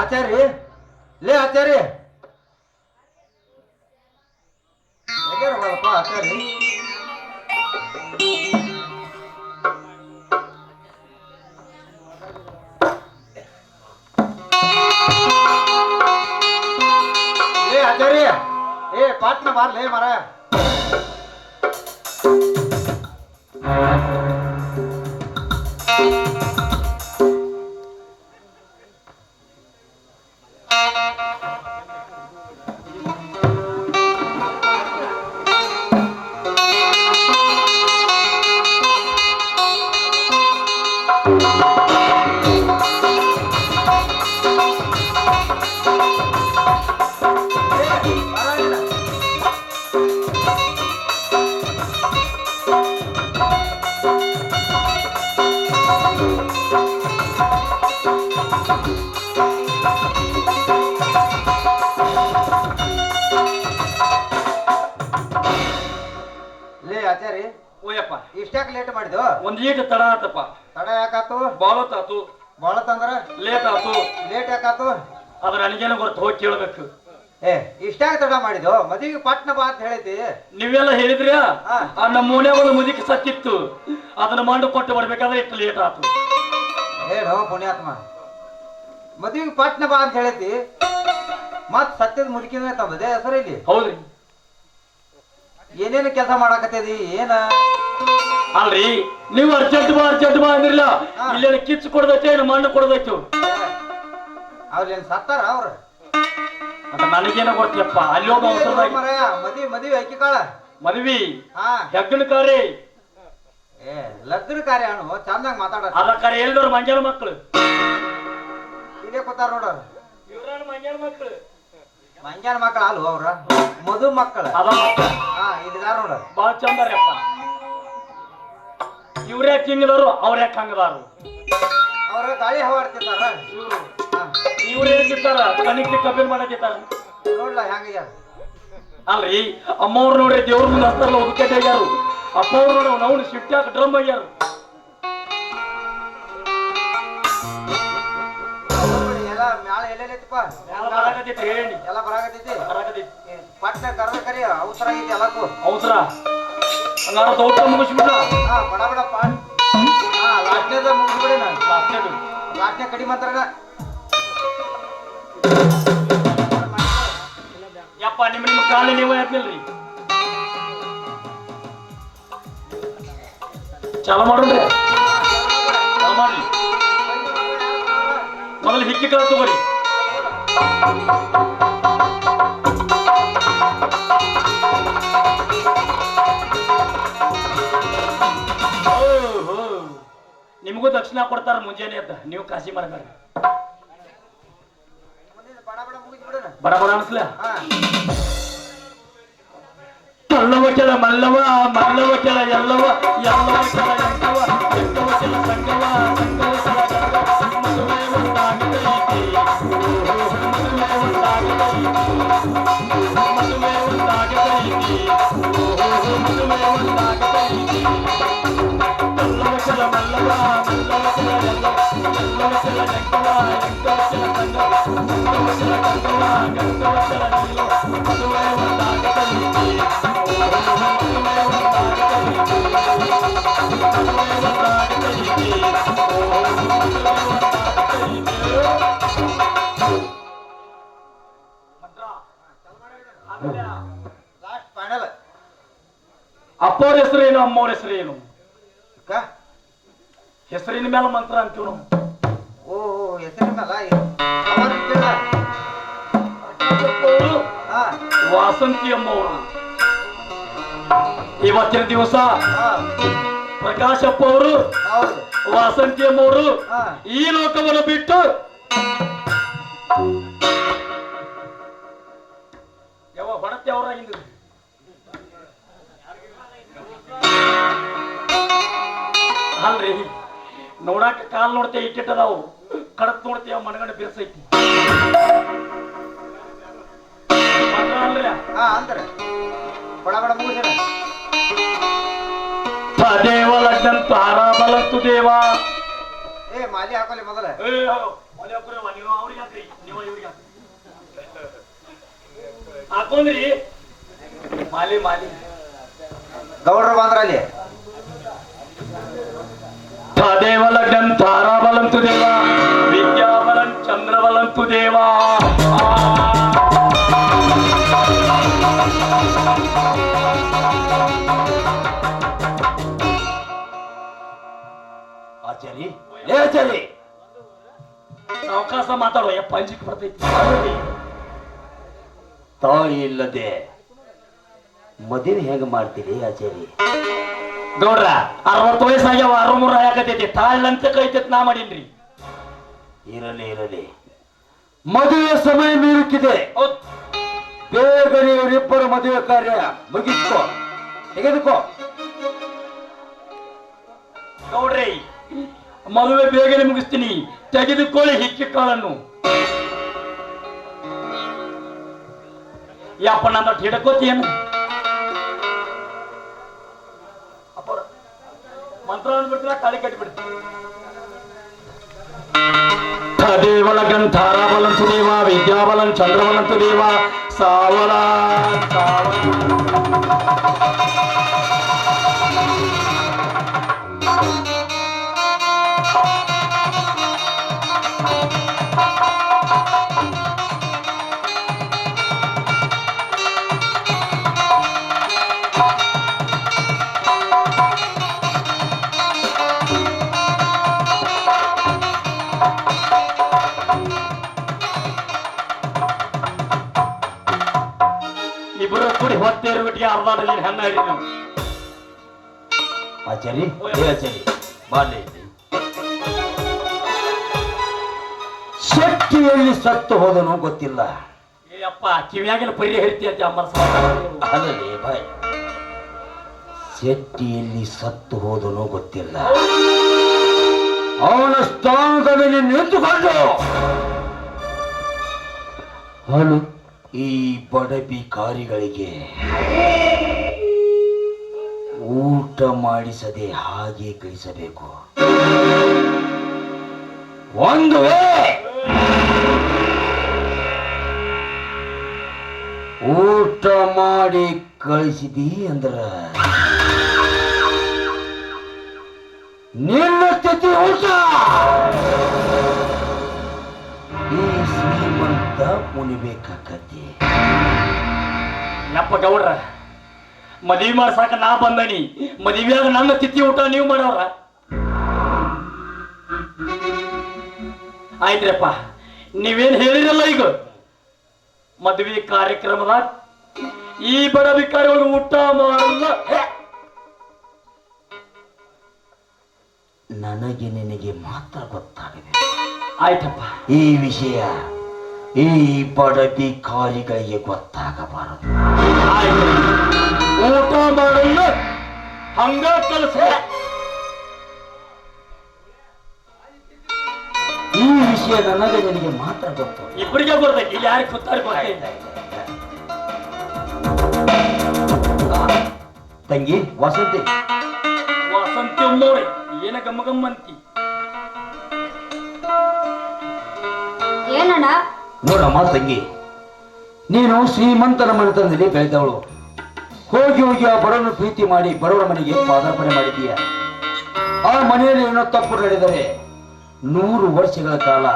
ಆಚಾರಿ ಲೇ ಆಚಾರಿ. ಏ ಪಾಟ್ನ ಬಾರ್ಲೇ ಮರ ಓಯಪ್ಪ ಇಷ್ಟ್ಯಾಕೆ ಲೇಟ್ ಮಾಡಿದ್ದು? ಒಂದ್ ಈಟ ತಡ ಆತಪ್ಪ. ತಡ ಯಾಕಾತು? ಬಾಳತ್ತಾತು. ಬಾಳ ತಂದ್ರ ಲೇಟ್ ಆತು. ಲೇಟ್ ಯಾಕಾತು? ಅದ್ರ ನನಗೇನು ಬರ್ತು ಹೋಗಿ ಕೇಳ್ಬೇಕು. ಏ ಇಷ್ಟ್ಯಾಕ ತಡ ಮಾಡಿದ್ದು? ಮದುವೆಗೆ ಪಟ್ನ ಬಾ ಅಂತ ಹೇಳಿದ್ದಿ? ನೀವೆಲ್ಲ ಹೇಳಿದ್ರಿ ಆ ನಮ್ಮ ಓಣೆ ಒಂದು ಮುದುಕಿ ಸತ್ತಿತ್ತು. ಅದನ್ನ ಮಂಡು ಕೊಟ್ಟು ಬರ್ಬೇಕಾದ್ರೆ ಇಷ್ಟು ಲೇಟ್ ಆತು. ಹೇಳು ಪುಣ್ಯಾತ್ಮ. ಮದುವೆಗೆ ಪಟ್ನ ಬಾ ಅಂತ ಹೇಳಿದ್ದಿ? ಮತ್ ಸತ್ಯದ ಮುದುಕಿನ ತಮ್ಮದೇ ಹೆಸರು ಇಲ್ಲಿ ಹೌದ್ರಿ. ಏನೇನು ಕೆಲಸ ಮಾಡಾಕತ್ತದಿ? ಏನ? ಅಲ್ರಿ ನೀವು ಅರ್ಜೆಂಟ್ ಬಾ ಅರ್ಜೆಂಟ್ ಬಾ ಅಂದಿರ್ಲ. ಇಲ್ಲೇನು ಕಿಚ್ಚು ಕೊಡ್ದೈತೆ ಏನು ಮಣ್ಣು ಕೊಡ್ದೈತು? ಅವ್ರೇನ್ ಸತ್ತಾರ ಅವ್ರ? ಅಂತ ನನಗೇನೋ ಗೊತ್ತಪ್ಪ ಅಲ್ಲಿ ಹೋಗಿ ಅವಸರದಾಗಿ ಮದ್ವಿ ಮದ್ವಿ ಅಕ್ಕಿ ಕಾಳ. ಮದ್ವಿ? ಹಾ. ಹೆಗ್ಗಣ ಕಾರ್ಯ? ಏ ಲಗ್ನ ಕಾರಿ ಅಣ್ಣ ಚಂದಾಗ ಮಾತಾಡ ಅದ ಕಾರ್ಯ ಎಲ್ದವ್ರು ಮಂಗ್ಯಾನ ಮಕ್ಕಳು ಇದೇ ಕೂತಾರ ನೋಡ ಮಂಗ್ಯಾನ ಮಕ್ಕಳು ಮಂಜಾನ ಮಕ್ಕಳ ಅಲ್ವ ಅವ್ರ? ಮಧು ಮಕ್ಕಳ. ಅದ ಹಾ ಇಲ್ಲಿದಾರ ನೋಡ. ಬಾಳ ಚಂದಾರಪ್ಪ ಇವ್ರ ಯಾಕೆ ಅವ್ರೇ ಕಂಗದಾರು ಅವ್ರ ಗಾಳಿ ಹವಾಡ್ತಿರ್ತಾರ ಇವ್ರು ಇವ್ರು ಏನ್ಕಿತ್ತಾರ ಕಣಿಕ್ಲಿ ಕಬ್ಬಿನ ನೋಡ್ಲ ಹೆಂಗ ಅಲ್ರಿ ಅಮ್ಮವ್ರು ನೋಡ್ರಿ ದೇವ್ರ ಮುಂದೆ ಹಸ್ತಾರಲ್ಲ ಉದ್ಕಟ್ಟೆ ಆಗ್ಯಾರು ಅಪ್ಪ ಅವ್ರು ನೋಡ ನಾವು ಶಿಫ್ಟ್ ಹಾಕಿ ಡ್ರಮ್ ಆಗ್ಯಾರು. ಎಲ್ಲ ಮ್ಯಾಲ ಎಲ್ಲೆಲ್ಲೈತಿಪ್ಪ ಮ್ಯಾಲ ಬರಾಕತ್ತೈತಿ ಹೇಳಿ. ಎಲ್ಲ ಬರಾಕತ್ತೈತಿ? ಬರಾಕತ್ತೈತಿ. ಏ, ಪಟ್ನ ಕರ್ದ ಕರಿ ಅವಸರ ಐತಿ ಎಲ್ಲಕ್ಕೂ. ಅವಸರ ಹಂಗಾರ ದೌಡ ಮುಗಿಸ್ಬಿಟ್ಟ ಹಾ ಬಡ ಬಡ ಪಾಟ್ ಹಾ ಲಾಸ್ಟ್ನೇದ ಮುಗಿಸ್ಬಿಡಿ ನಾನು. ಲಾಸ್ಟ್ನೇದು ಲಾಸ್ಟ್ನೇ ಕಡಿಮೆ ಯಪ್ಪ ನಿಮ್ಮ ನಿಮ್ಮ ಕಾಲಿ ನೀವು ಎದ್ನಿಲ್ರಿ ಚಾಲು ಮಾಡೋಣ್ರಿ. ಚಾಲು ಮಾಡ್ರಿ. ಮೊದಲು ಹಿಕ್ಕಿ ಕಳ ತಗೋರಿ. ನಿಮಗೂ ದಕ್ಷಿಣ ಕೊಡ್ತಾರ ಮುಂಜಾನೆ ಅಂತ ನೀವು ಕಾಶಿ ಮಾಡಬೇಡ್ರಿ ಬಡ ಬಡ ಅನ್ಸ್ಲ ಮಲ್ಲವ ಕೆಳ ಮಲ್ಲವ ಮಲ್ಲವ ಕೆಳ ಎಲ್ಲವ ಎಲ್ಲವ ಕೆಳ ಅಪ್ಪವ್ರ ಹೆಸರೇನು ಅಮ್ಮವ್ರ ಹೆಸರೇನು ಅಕ್ಕ ಹೆಸರಿನ ಮೇಲೆ ಮಂತ್ರ ಅಂತೀವಿ ನಾವು ಓ ಓ ಹೆಸರಿನ ಅವರು ಅವರ ಕೇಳ ಅಪ್ಪವ್ರು ಹಾ. ವಾಸಂತಿ ಅಮ್ಮವರು. ಇವತ್ತಿನ ದಿವಸ ಪ್ರಕಾಶಪ್ಪ ಅವರು ವಾಸಂತಿ ಅಮ್ಮವರು ಈ ಲೋಕವನ್ನು ಬಿಟ್ಟು ಯಾವ ಬಡತೆ ಅವರ ಹಿಂದೆ ಅಲ್ರಿ. ನೋಡಾಕ ಕಾಲ್ ನೋಡ್ತೇ ಇಟ್ಟಿಟ್ಟದಾವು ಕಡತ್ ನೋಡ್ತೀಯ ಮನಗಂಡ ಅಲ್ರಿ ಹಾ ಅಂದ್ರೆ. ಬಡ ಮುಗಿಸ್ಯಾರ ದೇವ ಲಗ್ನ ತಾರಾ ಬಲತ್ತು ದೇವ. ಏ ಮಾಲಿ ಹಾಕೋಲಿ ಮೊದಲ. ಏ, ಮನೆ ಒಬ್ರು ನೀವು ಅವ್ರಿಗೆ ಹಾಕ್ರಿ ನೀವು ಇವ್ರಿಗೆ ಹಾಕ್ರಿ. ಹಾಕೊಂಡ್ರಿ. ಮಾಲಿ ಮಾಲಿ. ಗೌಡ್ರು ಬಂದ್ರ ಅಲ್ಲಿ. ತಾರಾ ತಾರಾಬಲಂತು ದೇವ. ಆಚಾರಿ ಏ ಆಚಾರಿ ಅವಕಾಶ ಮಾತಾಡುವ ಯಪ್ಪ ಅಂಜಿಕ್ ಬರ್ತೈತಿ. ತಾಯಿ ಇಲ್ಲದೆ ಮದುವೆ ಹೇಗೆ ಮಾಡ್ತೀರಿ ಆಚಾರಿ ಗೌಡ್ರ ಅರವತ್ತು ವಯಸ್ಸಾಗ್ಯಾವ ಅರಮೂರ ಹಾಕತೈತಿ ತಾಯಿಲ್ಲಂತ ಕೈತೈತಿ ನಾ ಮಾಡೀನ್ರಿ. ಇರಲಿ ಇರಲಿ. ಮದುವೆ ಸಮಯ ಮೀರುತ್ತಿದೆ. ಬೇಗನೆ ಇವರಿಬ್ಬರ ಮದುವೆ ಕಾರ್ಯ ಮುಗಿಸ್ಕೋ. ತೆಗೆದುಕೋ. ಗೌಡ್ರಿ ಮದುವೆ ಬೇಗನೆ ಮುಗಿಸ್ತೀನಿ ತೆಗೆದುಕೊಳ್ಳಿ ಹಿಕ್ಕಿ ಕಾಳನ್ನು ಯಪ್ಪ ನನ್ನ ಹಿಡಕೋತಿಯೇನು ಅಪ್ಪರ ಮಂತ್ರ ಅಂದ್ಬಿಡ್ತೀರ ತಾಳಿ ಕಟ್ಟಿಬಿಡ್ತೀನಿ ತದೇವಲಗನ್ ತಾರಾಬಲಂತು ದೇವ ವಿದ್ಯಾಬಲನ್ ಚಂದ್ರಬಲಂತು ದೇವ ಸಾವಲ ಸಾವಲ ಹೊತ್ತೇರು ಬಿಟ್ಟಿಗೆ ಅರ್ಧ ಡಜನ್ ಹೆಣ್ಣ ಹಿಡಿ ನೀವು ಆಚಾರಿ? ಏ ಆಚಾರಿ ಬಾಲ್ಯ ಇಲ್ಲಿ. ಶಕ್ತಿಯಲ್ಲಿ ಸತ್ತು ಹೋದನು ಗೊತ್ತಿಲ್ಲ. ಏ ಅಪ್ಪ ಕಿವಿಯಾಗಿನ ಪರಿ ಹೇಳ್ತಿ ಅಂತ ಅಮ್ಮನ ಅಲ್ಲಲ್ಲಿ ಬಾಯ್. ಶೆಟ್ಟಿಯಲ್ಲಿ ಸತ್ತು ಹೋದನು ಗೊತ್ತಿಲ್ಲ. ಅವನ ಸ್ಥಾನದ ಮೇಲೆ ನಿಂತುಕೊಂಡು ಅವನು ಈ ಪಡಬಿಕಾರಿಗಳಿಗೆ ಊಟ ಮಾಡಿಸದೆ ಹಾಗೆ ಕಳಿಸಬೇಕು ಒಂದು ಊಟ ಮಾಡಿ ಕಳಿಸಿದಿ ಅಂದ್ರ ನಿನ್ನ ಸ್ಥಿತಿ ಊಟ ಈ ಶ್ರೀಮಂತ ಯಪ್ಪ ಗೌಡ್ರ ಮದ್ವಿ ಮಾಡ್ಸಾಕ ನಾ ಬಂದನಿ. ಮದುವೆಯಾಗ ನನ್ನ ತಿಥಿ ಊಟ ನೀವು ಮಾಡವ್ರ ಆಯ್ತ್ರಪ್ಪ, ನೀವೇನ್ ಹೇಳಿರಲ್ಲ ಈಗ? ಮದುವೆ ಕಾರ್ಯಕ್ರಮದ ಈ ಬಡ ಭಿಕಾರಿಗಳು ಊಟ ಮಾಡಲ್ಲ. ನನಗೆ ನಿನಗೆ ಮಾತ್ರ ಗೊತ್ತಾಗಬೇಕು. ಆಯ್ತಪ್ಪ. ಈ ವಿಷಯ ಈ ಪಡತಿ ಭಿಕಾರಿಗಳಿಗೆ ಗೊತ್ತಾಗಬಾರದು. ಆಯ್ತು. ಊಟ ಮಾಡಲ್ಲ ಹಂಗ ಕೆಲಸ. ಈ ವಿಷಯ ನನಗೆ ನಿನಗೆ ಮಾತ್ರ ಗೊತ್ತು. ಇಬ್ಬರಿಗೆ ಬರ್ಬೇಕು ಇಲ್ಲಿ ಯಾರಿಗೆ ಗೊತ್ತಾರ ತಂಗಿ ವಸಂತಿ. ವಸಂತಿ ಅಮ್ಮವ್ರೆ ಏನ ಗಮ್ಮ ಗಮ್ಮ ಏನಣ್ಣ? ನೋಡಮ್ಮ ತಂಗಿ ನೀನು ಶ್ರೀಮಂತನ ಮನೆತನದಲ್ಲಿ ಬೆಳೆದವಳು. ಹೋಗಿ ಹೋಗಿ ಆ ಬಡವನ ಪ್ರೀತಿ ಮಾಡಿ ಬಡವರ ಮನೆಗೆ ಪಾದಾರ್ಪಣೆ ಮಾಡಿದೀಯ ಆ ಮನೆಯಲ್ಲಿ ಏನೋ ತಪ್ಪು ನಡೆದರೆ ನೂರು ವರ್ಷಗಳ ಕಾಲ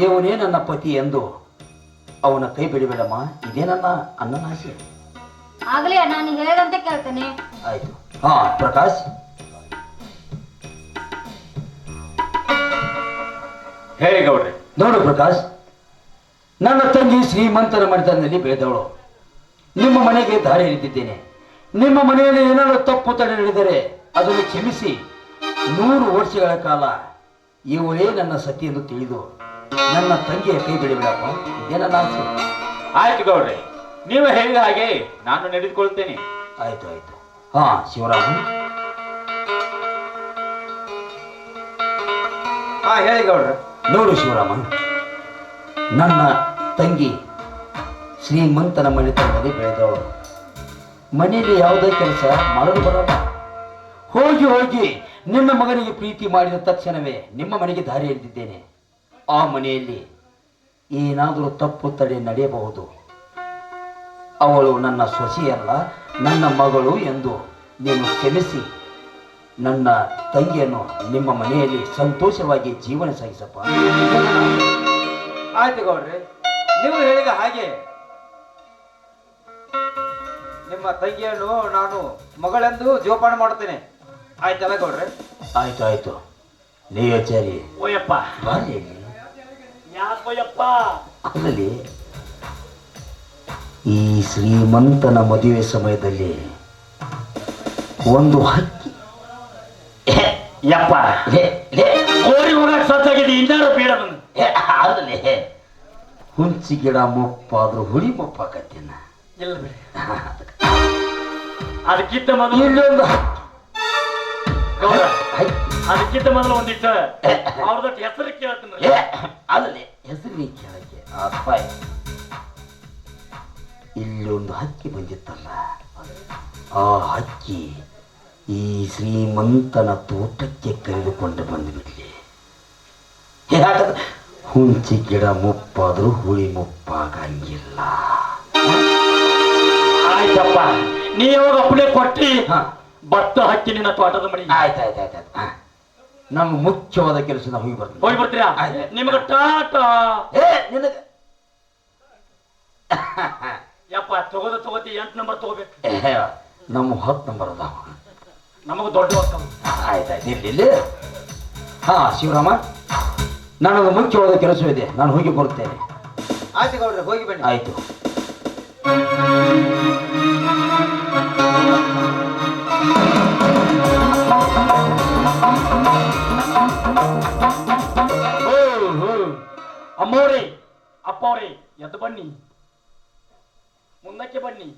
ಇವನೇ ನನ್ನ ಪತಿ ಎಂದು ಅವನ ಕೈ ಬಿಡಬೇಡಮ್ಮ. ಇದೇ ನನ್ನ ಅಣ್ಣನ ಆಸೆ. ಆಗ್ಲಿ ಅಣ್ಣ ನೀ ಹೇಳಿದಂತೆ ಕೇಳ್ತೇನೆ. ಆಯ್ತು. ಹಾ ಪ್ರಕಾಶ್. ಹೇಳಿ ಗೌಡ್ರಿ. ನೋಡು ಪ್ರಕಾಶ್ ನನ್ನ ತಂಗಿ ಶ್ರೀಮಂತರ ಮನೆತನದಲ್ಲಿ ಬೆಳೆದವಳು. ನಿಮ್ಮ ಮನೆಗೆ ದಾರಿ ಹಿಡಿದಿದ್ದೇನೆ. ನಿಮ್ಮ ಮನೆಯಲ್ಲಿ ಏನಾದರೂ ತಪ್ಪು ತಡೆ ನಡೆದರೆ ಅದನ್ನು ಕ್ಷಮಿಸಿ. ನೂರು ವರ್ಷಗಳ ಕಾಲ ಇವಳೇ ನನ್ನ ಸತಿ ಎಂದು ತಿಳಿದು ನನ್ನ ತಂಗಿಯ ಕೈ ಬಿಡಬೇಡಪ್ಪ. ಇದೇ ನನ್ನ ಆಸೆ ಆಯ್ತು ಗೌಡ್ರೆ ನೀವು ಹೇಳಿದ ಹಾಗೆ ನಾನು ನಡೆದುಕೊಳ್ತೇನೆ ಆಯ್ತು ಆಯ್ತು. ಹಾ ಶಿವರಾಮ ಹಾ ಹೇಳಿ ಗೌಡ್ರ. ನೋಡು ಶಿವರಾಮ ನನ್ನ ತಂಗಿ ಶ್ರೀಮಂತನ ಮನೆತನದಲ್ಲಿ ಬೆಳೆದವಳು. ಮನೆಯಲ್ಲಿ ಯಾವುದೇ ಕೆಲಸ ಮಾಡಲು ಬರಲ್ಲ. ಹೋಗಿ ಹೋಗಿ ನಿಮ್ಮ ಮಗನಿಗೆ ಪ್ರೀತಿ ಮಾಡಿದ ತಕ್ಷಣವೇ ನಿಮ್ಮ ಮನೆಗೆ ದಾರಿ ಎಳೆದಿದ್ದೇನೆ. ಆ ಮನೆಯಲ್ಲಿ ಏನಾದರೂ ತಪ್ಪು ತಡೆ ನಡೆಯಬಹುದು. ಅವಳು ನನ್ನ ಸೊಸಿಯಲ್ಲ, ನನ್ನ ಮಗಳು ಎಂದು ನೀನು ಕ್ಷಮಿಸಿ. ನನ್ನ ತಂಗಿಯನ್ನು ನಿಮ್ಮ ಮನೆಯಲ್ಲಿ ಸಂತೋಷವಾಗಿ ಜೀವನ ಸಾಗಿಸಪ್ಪ. ಆಯ್ತು ಗೌಡ್ರಿ ನೀವು ಹೇಳಿದ ಹಾಗೆ ನಿಮ್ಮ ತಂಗಿಯನ್ನು ನಾನು ಮಗಳೆಂದು ಜೋಪಾನ ಮಾಡುತ್ತೇನೆ. ಆಯ್ತಲ್ಲ ಗೌಡ್ರಿ? ಆಯ್ತು ಆಯ್ತು. ನೀವಾಚಾರಿ ಓಯಪ್ಪ. ಬಾರಿ ಯಾಕೋಯಪ್ಪ ಈ ಶ್ರೀಮಂತನ ಮದುವೆ ಸಮಯದಲ್ಲಿ ಒಂದು ಹಕ್ಕಿ ಯಪ್ಪ ಲೇ, ಲೇ, ಕೋರಿ ಹೋಗಕ್ ಸತ್ತಾಗಿದೆ ಇನ್ನಾರು ಬೇಡ ಬಂದು ಹೇ, ಅಲ್ಲಲೇ ಹುಂಚಿ ಗಿಡ ಮುಪ್ಪಾದ್ರೂ ಹುಳಿ ಮುಪ್ಪಾಕತ್ತೇನ? ಇಲ್ಲ ಬಿಡಿ. ಅದಕ್ಕಿಂತ ಮೊದಲು ಇಲ್ಲೊಂದು ಗೌರ ಹೈ, ಅದಕ್ಕಿಂತ ಮೊದಲು ಒಂದಿಟ್ಟ ಅವ್ರದೊಟ್ಟು ಹೆಸರು ಕೇಳ್ತೀನಿ ಏ, ಅಲ್ಲಲೇ ಹೆಸರು ಕೇಳಕ್ಕೆ. ಅಪ್ಪಾಯ್ ಇಲ್ಲೊಂದು ಹಕ್ಕಿ ಬಂದಿತ್ತಲ್ಲ? ಆ ಹಕ್ಕಿ. ಈ ಶ್ರೀಮಂತನ ತೋಟಕ್ಕೆ ಕರೆದುಕೊಂಡು ಬಂದುಬಿಡಲಿ. ಯಾಕಂದ್ರೆ ಹುಂಚಿ ಗಿಡ ಮುಪ್ಪಾದರೂ ಹುಳಿ ಮುಪ್ಪಾಗಂಗಿಲ್ಲ. ಆಯ್ತಪ್ಪ ನೀ ಯಾವಾಗ ಅಪ್ಪಣೆ ಕೊಟ್ಟಿ ಭತ್ತ ಹಕ್ಕಿ ನಿನ್ನ ತೋಟದ ಮಡಿ ಆಯ್ತು ಆಯ್ತು ಆಯ್ತು ಆಯ್ತು ನಮ್ಗೆ ಮುಖ್ಯವಾದ ಕೆಲಸ ನಾವು ಹೋಗಿ ಬರ್ತೀವಿ ಹೋಗಿ ಬರ್ತೀರಾ. ನಿಮಗೆ ಟಾಟಾ. ಏ ನಿನಗೆ. ಯಪ್ಪ ತಗೋದ ತಗೋತಿ ಎಂಟು ನಂಬರ್ ತಗೋಬೇಕು. ನಮ್ಮ ಹತ್ತು ನಂಬರ್ ಅದಾವ. ನಮಗೆ ದೊಡ್ಡ ಆಯ್ತಾಯ್ತು ಇಲ್ಲಿ ಇಲ್ಲಿ ಹಾ ಶಿವರಾಮ ನನ್ನದು ಮುಖ್ಯವಾದ ಕೆಲಸವಿದೆ ನಾನು ಹೋಗಿ ಬರುತ್ತೇನೆ. ಆಯ್ತು ಗೌಡ್ರೆ ಹೋಗಿ ಬನ್ನಿ. ಆಯ್ತು. ಅಮ್ಮವ್ರಿ ಅಪ್ಪವ್ರಿ ಎದ್ದು ಬನ್ನಿ. ಮುಂದಕ್ಕೆ ಬನ್ನಿ.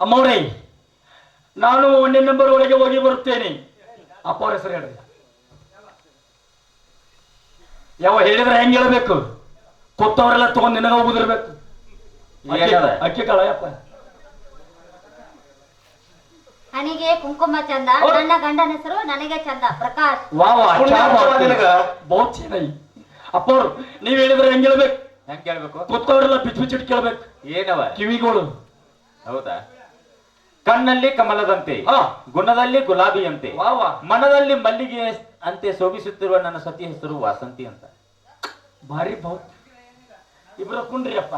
ಅಮ್ಮವ್ರಿ ನಾನು ಒಂದೇ ನಂಬರ್ ಒಳಗೆ ಹೋಗಿ ಬರುತ್ತೇನೆ. ಅಪ್ಪವ್ರ ಹೆಸರು ಹೇಳ್ರಿ. ಯಾವ ಹೇಳಿದ್ರೆ ಹೆಂಗ್ ಹೇಳ್ಬೇಕು? ಕೊತ್ತವರೆಲ್ಲ ತಗೊಂಡ್ ನಿನಗ ಹೋಗುದಿರ್ಬೇಕು? ಅಕ್ಕಿ ಕಾಳ ಯಪ್ಪ ನನಗೆ ಕುಂಕುಮ ಚಂದ ನನ್ನ ಗಂಡನ ಹೆಸರು ನನಗೆ ಚಂದ. ಪ್ರಕಾಶ್. ಬಹುತ್ ಚೆನ್ನಾಗಿ ಅಪ್ಪವ್ರು ನೀವ್ ಹೇಳಿದ್ರೆ ಹೆಂಗ್ ಹೇಳ್ಬೇಕು? ಹೆಂಗ್ ಕೇಳ್ಬೇಕು ಕೊತ್ತವರೆಲ್ಲ ಬಿಚ್ಚು ಬಿಚ್ಚಿಟ್ಟು ಕೇಳ್ಬೇಕು. ಏನವ? ಕಿವಿಗಳು. ಹೌದಾ? ಕಣ್ಣಲ್ಲಿ ಕಮಲದಂತೆ. ಗುಣದಲ್ಲಿ ಗುಲಾಬಿಯಂತೆ ಮನದಲ್ಲಿ ಮಲ್ಲಿಗೆ ಅಂತೆ ಶೋಭಿಸುತ್ತಿರುವ ನನ್ನ ಸತಿ ಹೆಸರು ವಾಸಂತಿ ಅಂತ. ಭಾರಿ ಬಹುತ್ ಇಬ್ರು ಕುಂಡ್ರಿ ಅಪ್ಪ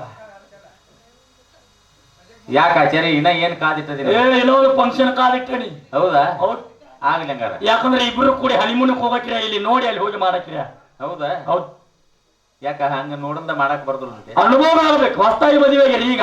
ಯಾಕೆ ಆಚಾರ್ಯ ಇನ್ನ ಏನ್ ಕಾದಿಟ್ಟದಿನ ಏನೋ ಫಂಕ್ಷನ್ ಕಾಲಕ್ಕೆ ಹೌದಾ? ಹೌದ್. ಆಗ್ಲಿ ಹಂಗಾರ. ಯಾಕಂದ್ರೆ ಇಬ್ರು ಕೂಡಿ ಹನಿಮೂನಕ್ ಹೋಗಬೇಕ್ರಿ ಇಲ್ಲಿ ನೋಡಿ ಅಲ್ಲಿ ಹೋಗಿ ಮಾಡಕ್ರಿ ಹೌದಾ? ಹೌದ್. ಯಾಕ ಹಂಗ ನೋಡಂದ ಮಾಡಕ್ ಬರ್ದಲ್ಲಂತೆ ಅನುಭವ ಆಗ್ಬೇಕು ಹೊಸ್ತಾಗಿ ಮದುವೆಗೆ ಈಗ.